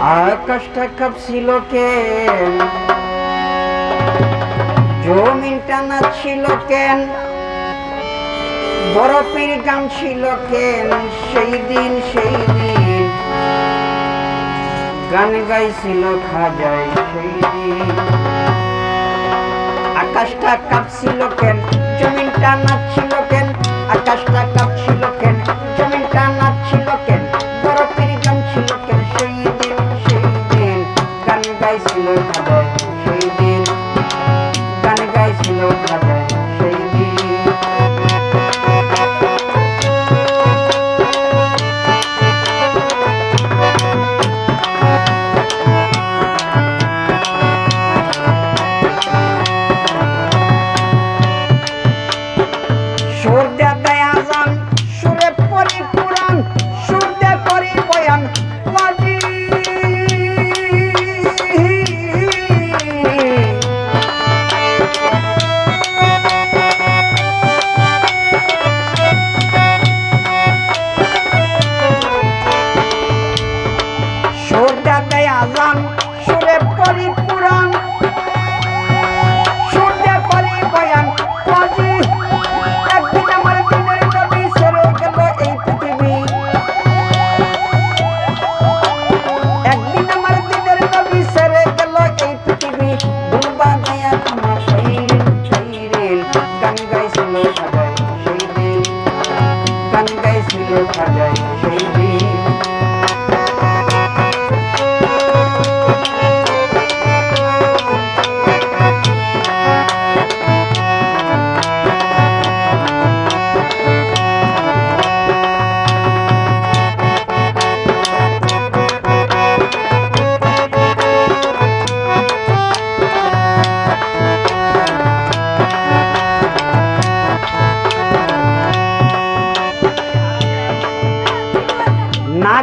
আকাশটা কাঁপছিল কেন জমিনটা নাচছিল কেন? বরফের গান ছিল কেন? সেই দিন সেই দিন। গান গাইছিল খাজায় সেই দিন। আকাশটা কাঁপছিল কেন? জমিনটা নাচছিল কেন? আকাশটা কাঁপছিল কেন? সুরে পরি পুরাণ। শুনতে পারি বয়ান কাজী একদিন আমার দিনের নবী সেরে গেল এই পৃথিবী। একদিন আমার দিনের নবী সেরে গেল এই পৃথিবী। দুর্বা গায়া ক্ষমা শৈরিন শৈরিন গান গাইছিল সাজায় সেই দিন গান গাইছিল সাজায় সেই দিন না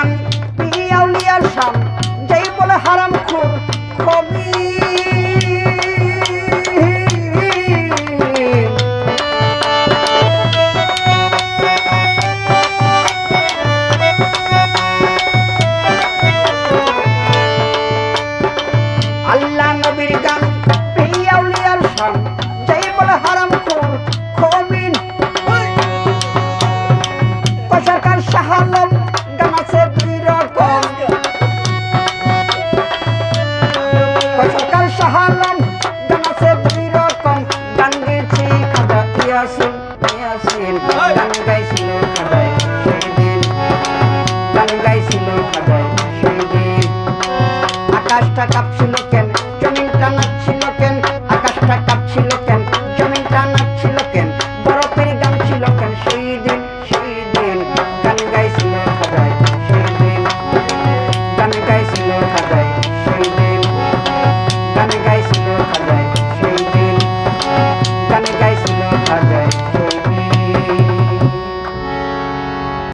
ইয়াসিন গান গাইছিল খাজায় সেই গান গাইছিল আকাশটা কাঁপছিল কেন? জমিনটা নাচছিল